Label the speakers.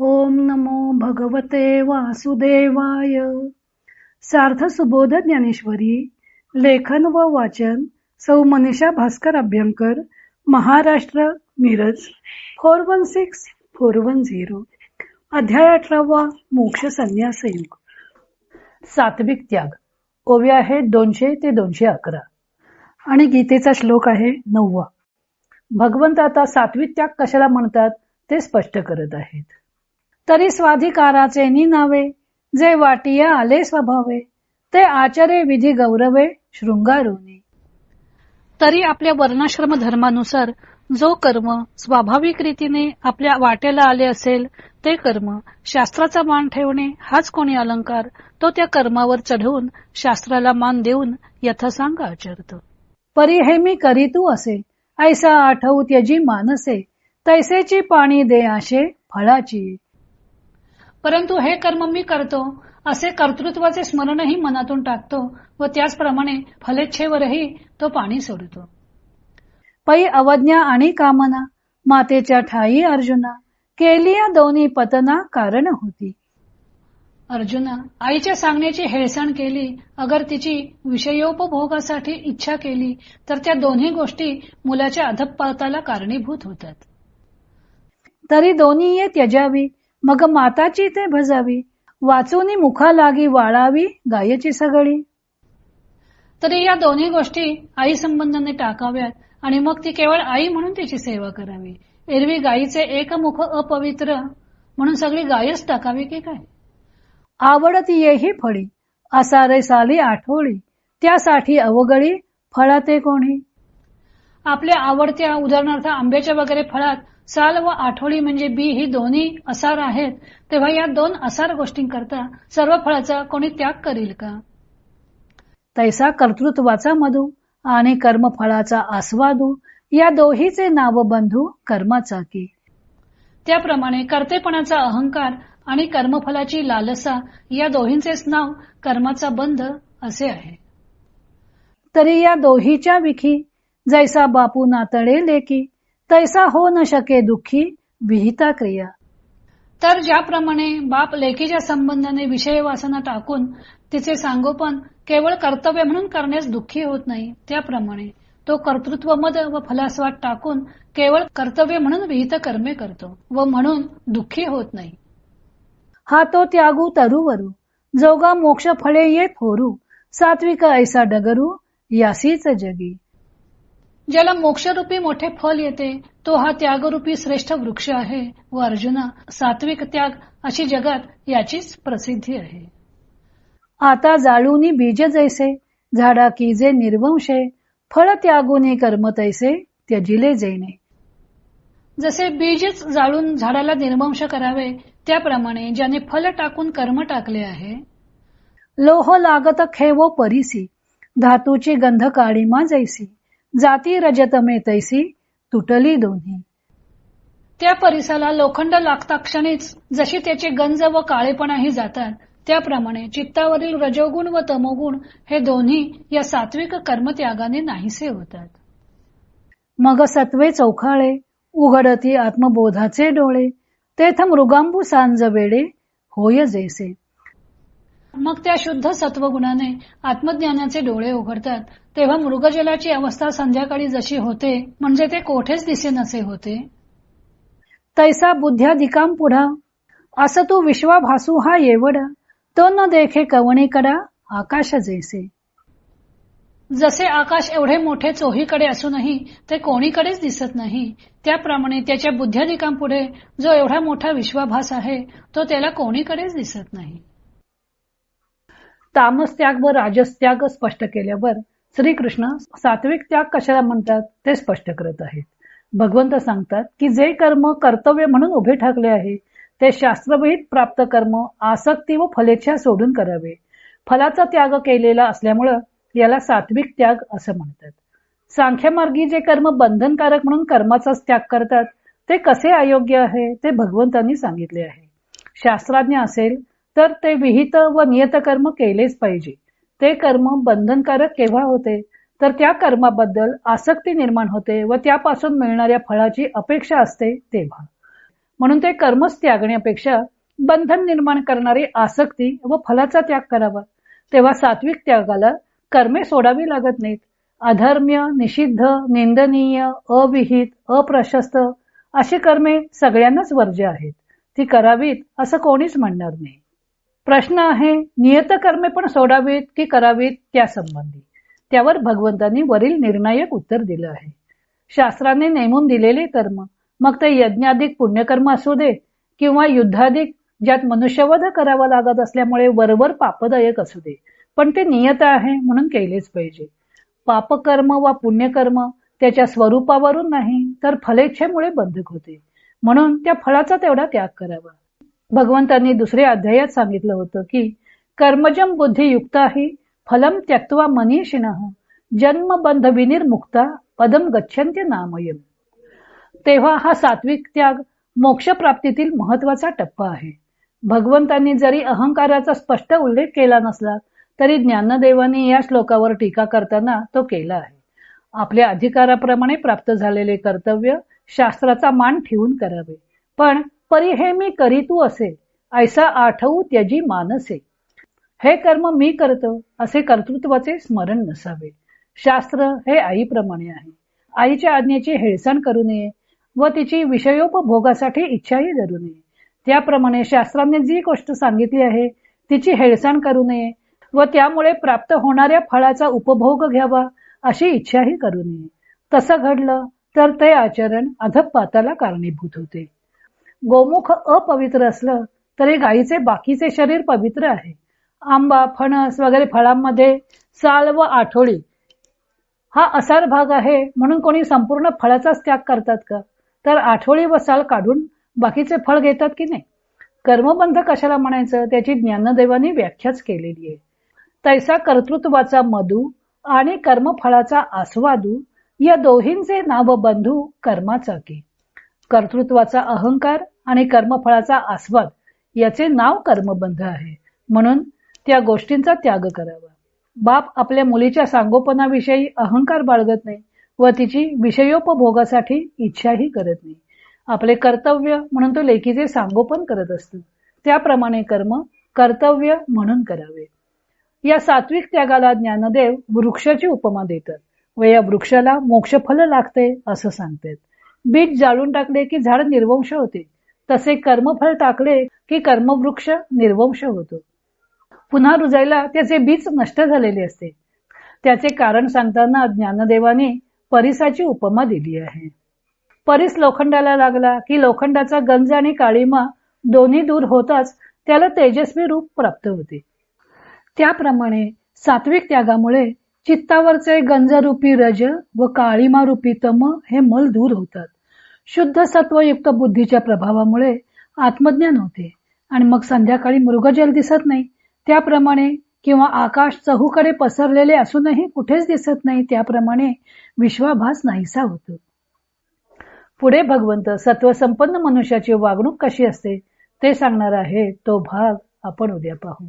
Speaker 1: ओम नमो भगवते वासुदेवाय. सार्थ सुबोध ज्ञानेश्वरी लेखन व वाचन सौ Manisha Bhaskar Abhyankar Maharashtra Miraj four one six four one zero. अध्याय अठरावा मोक्ष संन्यास युग सात्विक त्याग. ओव्या आहे दोनशे ते दोनशे अकरा. आणि गीतेचा श्लोक आहे नववा. भगवंत आता सात्विक त्याग कशाला म्हणतात ते स्पष्ट करत आहेत. तरी स्वाधिकाराचे नावे जे वाटिया आले स्वभावे ते आचरे विधी गौरवे शृंगारुने. तरी आपल्या वर्णाश्रम धर्मानुसार जो कर्म स्वाभाविक रीतीने आपल्या वाटेला आले असेल ते कर्म शास्त्राचा मान ठेवणे हाच कोणी अलंकार तो त्या कर्मावर चढवून शास्त्राला मान देऊन यथासांग आचरत. परी हे मी करीतू असे ऐसा आठवू त्यजी मानसे तैसेची पाणी दे आशे फळाची. परंतु हे कर्म मी करतो असे कर्तृत्वाचे स्मरणही मनातून टाकतो व त्याचप्रमाणे फलेच्छेवरही तो पाणी सोडतो. पै अवज्ञा आणि कामना मातेच्या ठाई अर्जुना केली या दोन्ही पतना कारण होती. अर्जुना आईच्या सांगण्याची हेळसण केली अगर तिची विषयोपभोगासाठी इच्छा केली तर त्या दोन्ही गोष्टी मुलाच्या अधपाताला कारणीभूत होतात. तरी दोन्ही ये त्यजावी मग माताची ते भजावी वाचूनी मुखा लागी वाळावी गायची सगळी. तरी या दोन्ही गोष्टी आई संबंधाने टाकाव्यात आणि मग ती केवळ आई म्हणून तिची सेवा करावी. एरवी गायीचे एकमुख अपवित्र म्हणून सगळी गायच टाकावी की काय? आवडती येही फळी असारे साली आठवळी त्यासाठी अवगळी फळाते कोणी? आपल्या आवडत्या उदाहरणार्थ आंब्याच्या वगैरे फळात साल व आठवडी म्हणजे बी ही दोन्ही असार आहेत तेव्हा या दोन असार गोष्टींकरता सर्व फळाचा कोणी त्याग करील का? तैसा कर्तृत्वाचा मधू आणि कर्मफळाचा आस्वादू या दोहीचे नाव बंधू कर्माचा की. त्याप्रमाणे कर्तेपणाचा अहंकार आणि कर्मफलाची लालसा या दोहींचेच नाव कर्माचा बंध असे आहे. तरी या दोहीच्या विखी जैसा बापू नातळे लेकी तैसा हो न शके दुःखी विहिता क्रिया. तर ज्याप्रमाणे बाप लेकीच्या संबंधाने विषय वासना टाकून तिचे सांगोपन केवळ कर्तव्य म्हणून करण्यास दुःखी होत नाही त्याप्रमाणे तो कर्तृत्व मद व फलास्वाद टाकून केवळ कर्तव्य म्हणून विहित कर्मे करतो व म्हणून दुःखी होत नाही. हा तो त्यागू तरुवरू जोगा मोक्ष फळे येत होरू. सात्विक ऐसा डगरू यासीच जगी. ज्याला मोक्षरूपी मोठे फल येते तो हा त्यागरूपी श्रेष्ठ वृक्ष आहे व अर्जुना सात्विक त्याग अशी जगात याचीच प्रसिद्धी आहे. आता जाळूनी बीज जैसे झाडा की जे निर्वंशे फळ त्यागुनी कर्म तैसे त्यजिले जैने. जसे बीजच जाळून झाडाला निर्वंश करावे त्याप्रमाणे ज्याने फल टाकून कर्म टाकले आहे. लोह लागत खेवो परिसी धातूची गंध काळीमा जैसी. जाती रजतमे तैसी तुटली दोन्ही. त्या परिसाला लोखंड लागता क्षणीच जशी त्याचे गंज व काळेपणाही जातात त्याप्रमाणे चित्तावरील रजोगुण व तमोगुण हे दोन्ही या सात्विक कर्मत्यागाने नाहीसे होतात. मग सत्वे चौखाळे उघडती आत्मबोधाचे डोळे तेथ मृगांबू सांज वेडे होय जैसे. मग त्या शुद्ध सत्वगुणाने आत्मज्ञानाचे डोळे उघडतात. तेव्हा मृगजलाची अवस्था संध्याकाळी जशी होते म्हणजे ते कोठेच दिसे नसे होते. तैसा बुद्ध्याधिकाम पुढा. असं तू विश्वाभासू हा येवड. तो न देखे कवणीकडा आकाश जैसे. जसे आकाश एवढे मोठे चोहीकडे असूनही ते कोणीकडेच दिसत नाही. त्याप्रमाणे त्याच्या बुद्ध्याधिकाम पुढे जो एवढा मोठा विश्वाभास आहे तो त्याला कोणीकडेच दिसत नाही. तामस्त्याग व राजस्त्याग स्पष्ट केल्यावर श्रीकृष्ण सात्विक त्याग कशाला म्हणतात ते स्पष्ट करत आहेत. भगवंत सांगतात की जे कर्म कर्तव्य म्हणून उभे ठाकले आहे ते शास्त्रविहित प्राप्त कर्म आसक्ती व फलेच्छा सोडून करावे. फलाचा त्याग केलेला असल्यामुळं याला सात्विक त्याग असं म्हणतात. सांख्यमार्गी जे कर्म बंधनकारक म्हणून कर्माचाच त्याग करतात ते कसे अयोग्य आहे ते भगवंतांनी सांगितले आहे. शास्त्रज्ञ असेल तर ते विहित व नियत कर्म केलेच पाहिजे. ते कर्म बंधनकारक केव्हा होते? तर त्या कर्माबद्दल आसक्ती निर्माण होते व त्यापासून मिळणाऱ्या फळाची अपेक्षा असते तेव्हा. म्हणून ते कर्मच त्यागण्यापेक्षा बंधन निर्माण करणारी आसक्ती व फलाचा त्याग करावा. तेव्हा सात्विक त्यागाला कर्मे सोडावी लागत नाहीत. अधर्म्य निषिद्ध निंदनीय अविहित अप्रशस्त अशी कर्मे सगळ्यांनाच वर्ज्य आहेत. ती करावीत असं कोणीच म्हणणार नाही. प्रश्न आहे नियत कर्मे पण सोडावीत की करावीत त्या संबंधी त्यावर भगवंतांनी वरील निर्णायक उत्तर दिलं आहे. शास्त्राने नेमून दिलेले कर्म मग ते यज्ञाधिक पुण्यकर्म असू दे किंवा युद्धाधिक ज्यात मनुष्यवध करावा लागत असल्यामुळे वरवर पापदायक असू दे पण ते नियत आहे म्हणून केलेच पाहिजे. पापकर्म वा पुण्यकर्म त्याच्या स्वरूपावरून नाही तर फलेच्छेमुळे बंधक होते. म्हणून त्या फळाचा तेवढा त्याग करावा. भगवंतांनी दुसऱ्या अध्यायात सांगितलं होतं की कर्मजम बुद्धी युक्ताही फलम त्यक्त्वा मनीषिण जन्मबंध विनिर्मुक्ता पदम गच्छन्त्य नामयम। तेव्हा हा सात्विक त्याग मोक्षप्राप्तीतील महत्त्वाचा टप्पा आहे। भगवंतांनी जरी अहंकाराचा स्पष्ट उल्लेख केला नसला तरी ज्ञानदेवानी या श्लोकावर टीका करताना तो केला आहे। आपल्या अधिकाराप्रमाणे प्राप्त झालेले कर्तव्य शास्त्राचा मान ठेवून करावे। पण परी हे मी करीतू असे ऐसा आठवू त्याची मानसे. हे कर्म मी करतो असे कर्तृत्वाचे स्मरण नसावे. शास्त्र हे आईप्रमाणे आहे. आईच्या आज्ञेची हेळसाण करू नये व तिची विषयोपभोगासाठी इच्छाही धरू नये. त्याप्रमाणे शास्त्राने जी गोष्ट सांगितली आहे तिची हेळसाण करू नये व त्यामुळे प्राप्त होणाऱ्या फळाचा उपभोग घ्यावा अशी इच्छाही करू नये. तसं घडलं तर ते आचरण अधपाताला कारणीभूत होते. गोमुख अपवित्र असलं तरी गायीचे बाकीचे शरीर पवित्र आहे. आंबा फणस वगैरे फळांमध्ये साल व आठोळी हा असार भाग आहे म्हणून कोणी संपूर्ण फळाचाच त्याग करतात का? तर आठवडी व साल काढून बाकीचे फळ घेतात की नाही? कर्मबंध कशाला म्हणायचं? त्याची ज्ञानदेवानी व्याख्याच केलेली आहे. तैसा कर्तृत्वाचा मधू आणि कर्मफळाचा आस्वादू या दोहींचे नाव बंधू कर्माचा की. कर्तृत्वाचा अहंकार आणि कर्मफळाचा आस्वाद याचे नाव कर्मबंध आहे. म्हणून त्या गोष्टींचा त्याग करावा. बाप आपल्या मुलीच्या सांगोपनाविषयी अहंकार बाळगत नाही व तिची विषयोपभोगासाठी इच्छाही करत नाही. आपले कर्तव्य म्हणून तो लेखीचे सांगोपन करत असतो. त्याप्रमाणे कर्म कर्तव्य म्हणून करावे. या सात्विक त्यागाला ज्ञानदेव वृक्षाची उपमा देतात व या वृक्षाला मोक्षफल लागते असं सांगतात. बीज जाळून टाकले की झाड निर्वंश होते. तसे कर्मफळ टाकले की कर्मवृक्ष निर्वंश होतो. पुन्हा रुजायला त्याचे बीज नष्ट झालेले असते. त्याचे कारण सांगताना ज्ञानदेवाने परिसाची उपमा दिली आहे. परीस लोखंडाला लागला की लोखंडाचा गंज आणि काळीमा दोन्ही दूर होताच त्याला तेजस्वी रूप प्राप्त होते. त्याप्रमाणे सात्विक त्यागामुळे चित्तावरचे गंजरूपी रज व काळीमारूपी तम हे मल दूर होतात. शुद्ध सत्वयुक्त बुद्धीच्या प्रभावामुळे आत्मज्ञान होते. आणि मग संध्याकाळी मृगजल दिसत नाही. त्याप्रमाणे किंवा आकाश चहूकडे पसरलेले असूनही कुठेच दिसत नाही त्याप्रमाणे विश्वाभास नाहीसा होतो. पुढे भगवंत सत्वसंपन्न मनुष्याची वागणूक कशी असते ते सांगणार आहे तो भाग आपण उद्या पाहू.